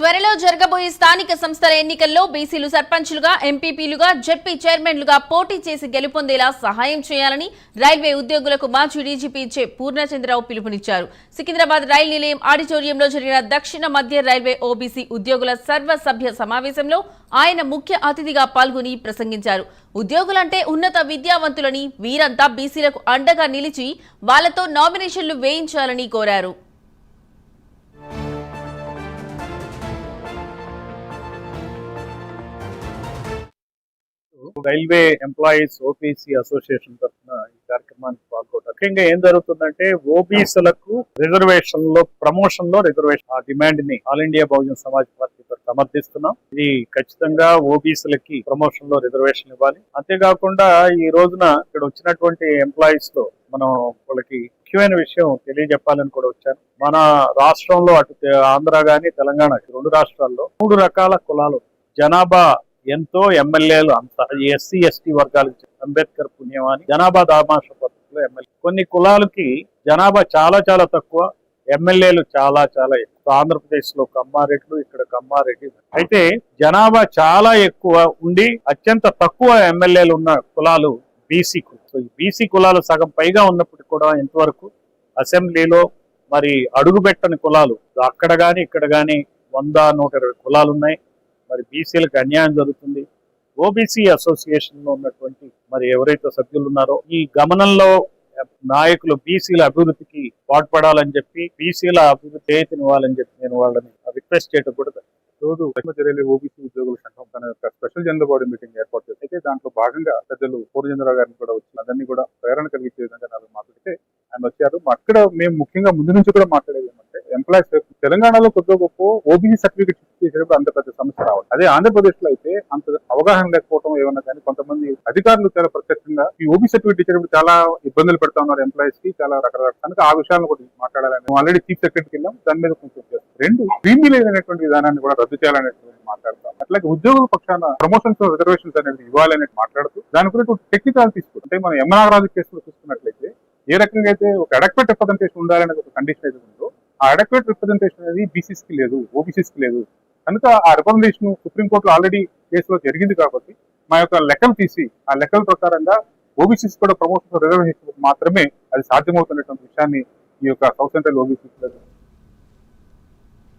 త్వరలో జరగబోయే స్థానిక సంస్థల ఎన్నికల్లో బీసీలు సర్పంచులుగా ఎంపీపీలుగా జెడ్పీ చైర్మన్లుగా పోటీ చేసి గెలుపొందేలా సహాయం చేయాలని రైల్వే ఉద్యోగులకు మాజీ డీజీపీ చే పూర్ణచంద్రరావు పిలుపునిచ్చారు. సికింద్రాబాద్ రైల్ నిలయం ఆడిటోరియంలో జరిగిన దక్షిణ మధ్య రైల్వే ఓబీసీ ఉద్యోగుల సర్వసభ్య సమావేశంలో ఆయన ముఖ్య అతిథిగా పాల్గొని ప్రసంగించారు. ఉద్యోగులంటే ఉన్నత విద్యావంతులని వీరంతా బీసీలకు అండగా నిలిచి వాళ్ళతో నామినేషన్లు వేయించాలని కోరారు. రైల్వే ఎంప్లాయీస్ ఓబీసీ అసోసియేషన్ తరఫున ఈ కార్యక్రమానికి పాల్గొంటారు. ముఖ్యంగా ఏం జరుగుతుందంటే ఓబీసీలకు రిజర్వేషన్లో ప్రమోషన్లో రిజర్వేషన్ ఆ డిమాండ్ని All India Bahujan Samaj party సమర్థిస్తున్నాం. ఇది ఖచ్చితంగా ఓబీసీలకి ప్రమోషన్లో రిజర్వేషన్ ఇవ్వాలి. అంతేకాకుండా ఈ రోజున ఇక్కడ వచ్చినటువంటి ఎంప్లాయీస్లో మనం వాళ్ళకి ముఖ్యమైన విషయం తెలియజెప్పాలని కూడా వచ్చాను. మన రాష్ట్రంలో అటు ఆంధ్ర గాని తెలంగాణ రెండు రాష్ట్రాల్లో మూడు రకాల కులాలు జనాభా ఎంతో ఎమ్మెల్యేలు అంత ఎస్సీ ఎస్టీ వర్గాలకు అంబేద్కర్ పుణ్యమాని జనాభా దామాష పద్ధతిలో ఎమ్మెల్యే. కొన్ని కులాలకి జనాభా చాలా చాలా తక్కువ ఎమ్మెల్యేలు చాలా చాలా ఎక్కువ. ఆంధ్రప్రదేశ్లో కమ్మారెడ్లు ఇక్కడ కమ్మారెడ్డి. అయితే జనాభా చాలా ఎక్కువ ఉండి అత్యంత తక్కువ ఎమ్మెల్యేలు ఉన్న కులాలు బీసీ సో ఈ బీసీ కులాలు సగం పైగా ఉన్నప్పటికీ కూడా ఇంతవరకు అసెంబ్లీలో మరి అడుగుపెట్టని కులాలు అక్కడ కానీ ఇక్కడ కానీ వంద నూట ఇరవై కులాలు ఉన్నాయి. మరి బీసీలకు అన్యాయం జరుగుతుంది ఓబీసీ అసోసియేషన్లో ఉన్నటువంటి మరి ఎవరైతే సభ్యులు ఉన్నారో ఈ గమనంలో నాయకులు బీసీల అభివృద్ధికి పాటుపడాలని చెప్పి బీసీల అభివృద్ధి చేతినివ్వాలని చెప్పి నేను వాళ్ళని రిక్వెస్ట్ చేయడం కూడా జరిగింది. రోజు పశ్చిమ రైల్వే ఓబీసీ ఉద్యోగుల సంఘం తన యొక్క స్పెషల్ జనరల్ బాడీ మీటింగ్ ఏర్పాటు చేసి అయితే దాంట్లో భాగంగా పెద్దలు పూర్ణచంద్రరావు గారిని కూడా వచ్చి అదన్నీ కూడా ప్రేరణ కలిగించే విధంగా నాలుగు మాట్లాడితే ఆయన వచ్చారు అక్కడ మేము ముఖ్యంగా ముందు నుంచి కూడా మాట్లాడేది ఏమంటే ఎంప్లాయీస్ తెలంగాణలో కొద్దిగా గొప్ప ఓబీసీ సర్టిఫికేట్ చేసేటప్పుడు అంత పెద్ద సమస్య రావాలి అదే ఆంధ్రప్రదేశ్లో అయితే అంత అవగాహన లేకపోవడం ఏమన్నా కానీ కొంతమంది అధికారులు చాలా ప్రత్యక్షంగా ఈ ఓబీ సర్టిఫికేట్ ఇచ్చేటప్పుడు చాలా ఇబ్బందులు పెడతా ఉన్నారు ఎంప్లాయీస్కి చాలా రకరకాల కనుక ఆ విషయాలను కూడా మాట్లాడాలని మేము ఆల్రెడీ చీఫ్ సెక్రటరీకి వెళ్ళాం. దాని మీద కొంచెం రెండు క్రీమీ అనేటువంటి విధానాన్ని కూడా రద్దు చేయాలనేటువంటి మాట్లాడతాం. అట్లాగే ఉద్యోగుల పక్షాన ప్రమోషన్స్ రిజర్వేషన్స్ అనేది ఇవ్వాలని మాట్లాడుతూ దాని గురించి టెక్నికల్ తీసుకుంటే అంటే మనం యమనాగరాజు కేసులో చూసుకున్నట్లయితే ఏ రకంగా అయితే ఒక అడక్వేట్ రిప్రజెంటేషన్ ఉండాలనే ఒక కండిషన్ అయితే ఉందో ఆ అడక్వేట్ రిప్రజెంటేషన్ అనేది బీసీస్కి లేదు ఓబీసీస్కి లేదు. కనుక ఆ రికమెండేషన్ సుప్రీంకోర్టులో ఆల్రెడీ కేసులో జరిగింది కాబట్టి మా యొక్క లెక్కలు తీసి ఆ లెక్కల ప్రకారంగా ఓబీసీస్ కూడా ప్రమోషన్ రిజర్వేషన్ మాత్రమే అది సాధ్యమవుతున్నటువంటి విషయాన్ని ఈ యొక్క సౌత్ సెంట్రల్ ఓబీసీ